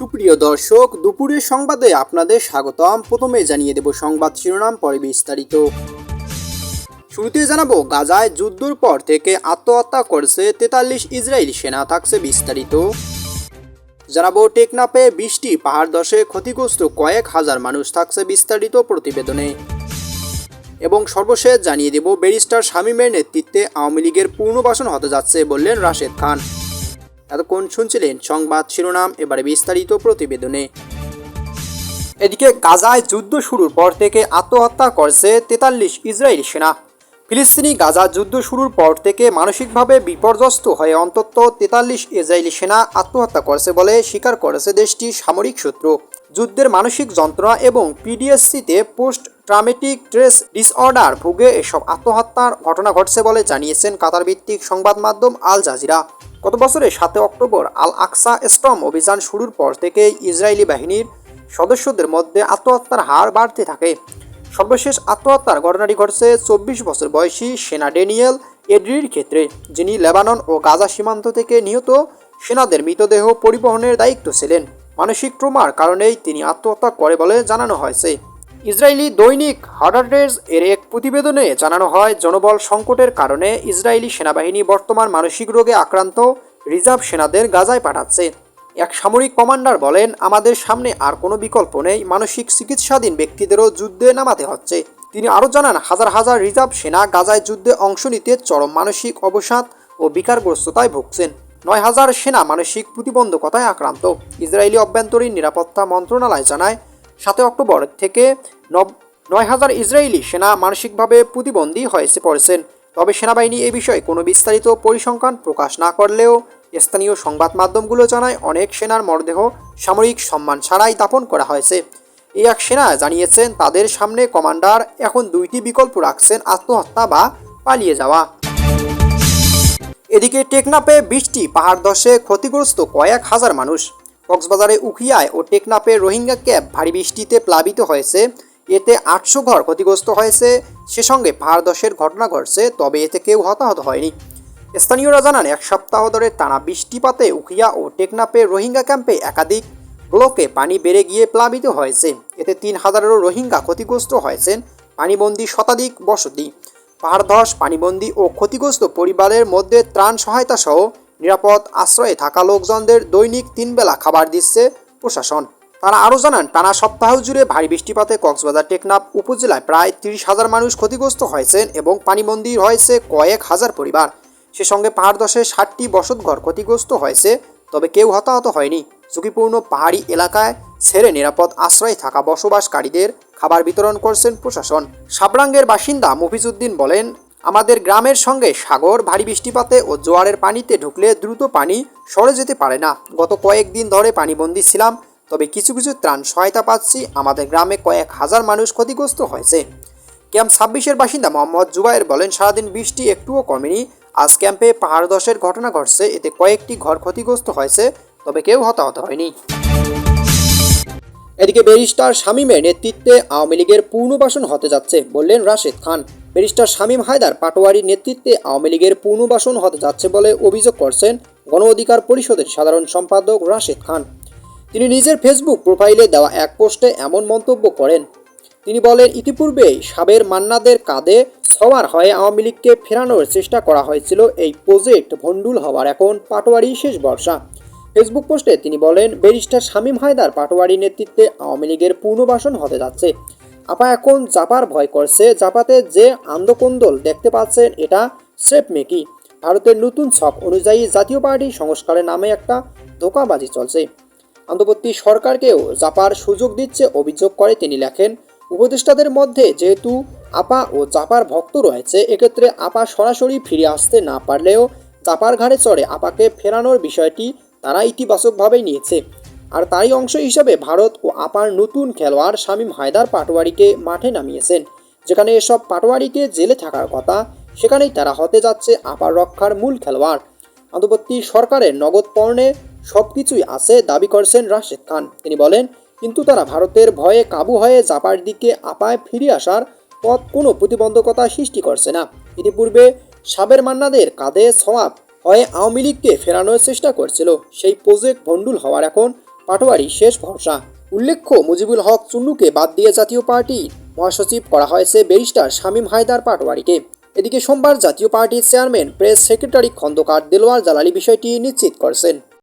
সুপ্রিয় দর্শক দুপুরের সংবাদে আপনাদের স্বাগতম। প্রথমে জানিয়ে দেব সংবাদ শিরোনাম, পরে বিস্তারিত। শুরুতে জানাব, গাজায় যুদ্ধর পর থেকে আত্মহত্যা করেছে তেতাল্লিশ ইসরায়েলি সেনা, থাকছে বিস্তারিত। জানাব টেকনাপে বৃষ্টি, পাহাড় দশে ক্ষতিগ্রস্ত কয়েক হাজার মানুষ, থাকছে বিস্তারিত প্রতিবেদনে। এবং সর্বশেষ জানিয়ে দেব, ব্যারিস্টার শামীমের নেতৃত্বে আওয়ামী লীগের পুনর্বাসন হতে যাচ্ছে বললেন রাশেদ খান। এতক্ষণ শুনছিলেন সংবাদ শিরোনাম, এবারে বিস্তারিত প্রতিবেদনে। এদিকে গাজায় যুদ্ধ শুরুর পর থেকে আত্মহত্যা করছে তেতাল্লিশ ইসরায়েলি সেনা। ফিলিস্তিনি গাজা যুদ্ধ শুরুর পর থেকে মানসিকভাবে বিপর্যস্ত হয়ে অন্তত তেতাল্লিশ ইসরায়েলি সেনা আত্মহত্যা করেছে বলে স্বীকার করেছে দেশটির সামরিক সূত্র। যুদ্ধের মানসিক যন্ত্রণা এবং পিডিএসসিতে পোস্ট ট্রামেটিক স্ট্রেস ডিসঅর্ডার ভুগে এসব আত্মহত্যার ঘটনা ঘটছে বলে জানিয়েছেন কাতার ভিত্তিক সংবাদ মাধ্যম আল জাজিরা। গত বছরের সাতে অক্টোবর আল আকসা স্টম অভিযান শুরুর পর থেকে ইসরায়েলি বাহিনীর সদস্যদের মধ্যে আত্মহত্যার হার বাড়তে থাকে। সর্বশেষ আত্মহত্যার ঘটনাটি ঘটছে চব্বিশ বছর বয়সী সেনা ডেনিয়েল এড্রির ক্ষেত্রে, যিনি লেবানন ও গাজা সীমান্ত থেকে নিহত। সেনাদের মৃতদেহ পরিবহনের দায়িত্ব ছিলেন। মানসিক ট্রমার কারণেই তিনি আত্মহত্যা করে বলে জানানো হয়েছে। ইসরায়েলি দৈনিক হার্ডার্ডেজ এর এক প্রতিবেদনে জানানো হয়, জনবল সংকটের কারণে ইসরায়েলি সেনাবাহিনী বর্তমান মানসিক রোগে আক্রান্ত রিজার্ভ সেনাদের গাজায় পাঠাচ্ছে। এক সামরিক কমান্ডার বলেন, আমাদের সামনে আর কোনো বিকল্প নেই। মানসিক চিকিৎসাধীন ব্যক্তিদেরও যুদ্ধে নামাতে হচ্ছে। তিনি আরও জানান, হাজার হাজার রিজার্ভ সেনা গাজায় যুদ্ধে অংশ নিতে চরম মানসিক অবসাদ ও বিকারগ্রস্ততায় ভুগছেন। নয় হাজার সেনা মানসিক প্রতিবন্ধকতায় আক্রান্ত। ইসরায়েলি অভ্যন্তরীণ নিরাপত্তা মন্ত্রণালয় জানায় সাতই অক্টোবর থেকে নয় হাজার ইসরায়েলি সেনা মানসিকভাবে প্রতিবন্ধী হয়েছে পড়েছেন। তবে সেনাবাহিনী এ বিষয়ে কোনো বিস্তারিত পরিসংখ্যান প্রকাশ না করলেও স্থানীয় সংবাদ মাধ্যমগুলো জানায় অনেক সেনার মরদেহ সামরিক সম্মান ছাড়াই দাপন করা হয়েছে। এই এক সেনা জানিয়েছেন তাদের সামনে কমান্ডার এখন দুইটি বিকল্প রাখছেন, আত্মহত্যা বা পালিয়ে যাওয়া। এদিকে টেকনাপে বৃষ্টি পাহাড় ধসে ক্ষতিগ্রস্ত কয়েক হাজার মানুষ। কক্সবাজারে উখিয়ায় ও টেকনাপে রোহিঙ্গা ক্যাব ভারী বৃষ্টিতে প্লাবিত হয়েছে। এতে আটশো ঘর ক্ষতিগ্রস্ত হয়েছে। সে সঙ্গে ধসের ঘটনা ঘটছে, তবে এতে কেউ হতাহত হয়নি। স্থানীয়রা জানান, এক সপ্তাহ ধরে টানা বৃষ্টিপাতে উখিয়া ও টেকনাপে রোহিঙ্গা ক্যাম্পে একাধিক ব্লকে পানি বেড়ে গিয়ে প্লাবিত হয়েছে। এতে তিন হাজারেরও রোহিঙ্গা ক্ষতিগ্রস্ত হয়েছেন পানিবন্দী শতাধিক বসতি। পাহাড় ধস পানিবন্দী ও ক্ষতিগ্রস্ত পরিবারের মধ্যে ত্রাণ সহায়তা সহ নিরাপদ আশ্রয়ে থাকা লোকজনদের দৈনিক তিনবেলা খাবার দিচ্ছে প্রশাসন। তারা আরও জানান, টানা সপ্তাহ জুড়ে ভারী বৃষ্টিপাতে কক্সবাজার টেকনাফ উপজেলায় প্রায় তিরিশ হাজার মানুষ ক্ষতিগ্রস্ত হয়েছেন এবং পানিবন্দী হয়েছে কয়েক হাজার পরিবার। সে সঙ্গে পাহাড় দশে ষাটটি বসতঘর ক্ষতিগ্রস্ত হয়েছে, তবে কেউ হতাহত হয়নি। ঝুঁকিপূর্ণ পাহাড়ি এলাকায় ছেড়ে নিরাপদ আশ্রয়ে থাকা বসবাসকারীদের খাবার বিতরণ করছেন প্রশাসন। সাবরাঙ্গের বাসিন্দা মফিজউদ্দিন বলেন আমাদের গ্রামের সঙ্গে সাগর, ভারী বৃষ্টিপাতে ও জোয়ারের পানিতে ঢুকলে দ্রুত পানি সরে যেতে পারে না। গত কয়েকদিন ধরে পানিবন্দী ছিলাম, তবে কিছু কিছু ত্রাণ সহায়তা পাচ্ছি। আমাদের গ্রামে কয়েক হাজার মানুষ ক্ষতিগ্রস্ত হয়েছে। ক্যাম্প ছাব্বিশের বাসিন্দা মোহাম্মদ জুবায়ের বলেন, সারাদিন বৃষ্টি একটুও কমেনি। আজ ক্যাম্পে পাহাড় ধসের ঘটনা ঘটছে। এতে কয়েকটি ঘর ক্ষতিগ্রস্ত হয়েছে, তবে কেউ হতাহত হয়নি। এদিকে ব্যারিস্টার শামীমের নেতৃত্বে আওয়ামী লীগের পুনর্বাসন হতে যাচ্ছে বললেন রাশেদ খান। ব্যারিস্টার শামীম হায়দার পাটোয়ারির নেতৃত্বে আওয়ামী লীগের পুনর্বাসন হতে যাচ্ছে বলে অভিযোগ করছেন গণ অধিকার পরিষদের সাধারণ সম্পাদক রাশেদ খান। তিনি নিজের ফেসবুক প্রোফাইলে দেওয়া এক পোস্টে এমন মন্তব্য করেন। তিনি বলেন ইতিপূর্বে সাবের মান্নাদের কাঁধে সওয়ার হয়ে আওয়ামী লীগকে ফেরানোর চেষ্টা করা হয়েছিল। এই প্রজেক্ট ভণ্ডুল হওয়ার এখন পাটোয়ারি শেষ বর্ষা ফেসবুক পোস্টে তিনি বলেন, ব্যারিস্টার শামীম হায়দার পাটোয়ারি নেতৃত্বে আওয়ামী লীগের পুনর্বাসন হতে যাচ্ছে। আপা এখন জাপার ভয় করছে, জাপাতে যে আন্দোকন্দল দেখতে পাচ্ছেন এটা সেফ মেকি। ভারতের নতুন ছক অনুযায়ী জাতীয় পার্টি সংস্কারের নামে একটা ধোকাবাজি চলছে। অন্তর্বর্তী সরকারকেও জাপার সুযোগ দিচ্ছে অভিযোগ করে তিনি লেখেন, উপদেষ্টাদের মধ্যে যেহেতু আপা ও চাপার ভক্ত রয়েছে, এক্ষেত্রে আপা সরাসরি ফিরে আসতে না পারলেও চাপার ঘাড়ে চড়ে আপাকে ফেরানোর বিষয়টি তারা ইতিবাচকভাবেই নিয়েছে। আর তারই অংশ হিসাবে ভারত ও আপার নতুন খেলোয়াড় শামীম হায়দার পাটোয়ারিকে মাঠে নামিয়েছেন। যেখানে এসব পাটোয়ারিকে জেলে থাকার কথা, সেখানেই তারা হতে যাচ্ছে আপার রক্ষার মূল খেলোয়াড়। অন্তর্বর্তী সরকারের নগদ পণ্যে সব কিছুই আছে দাবি করছেন রাশেদ খান। তিনি বলেন, কিন্তু তারা ভারতের ভয়ে কাবু হয়ে জাপার দিকে আপায় ফিরে আসার পথ কোনো প্রতিবন্ধকতা সৃষ্টি করছে না। ইতিপূর্বে সাবের মান্নাদের কাঁধে সওয়াব হয়ে আওয়ামী লীগকে ফেরানোর চেষ্টা করছিল। সেই প্রজেক্ট ভণ্ডুল হওয়ার এখন পাটোয়ারি শেষ ভরসা। উল্লেখ্য, মুজিবুল হক চুন্নুকে বাদ দিয়ে জাতীয় পার্টি। মহাসচিব করা হয়েছে ব্যারিস্টার শামীম হায়দার পাটোয়ারিকে। এদিকে সোমবার জাতীয় পার্টির chairman, press secretary Khandakar Delwar Jalali বিষয়টি নিশ্চিত করেছেন।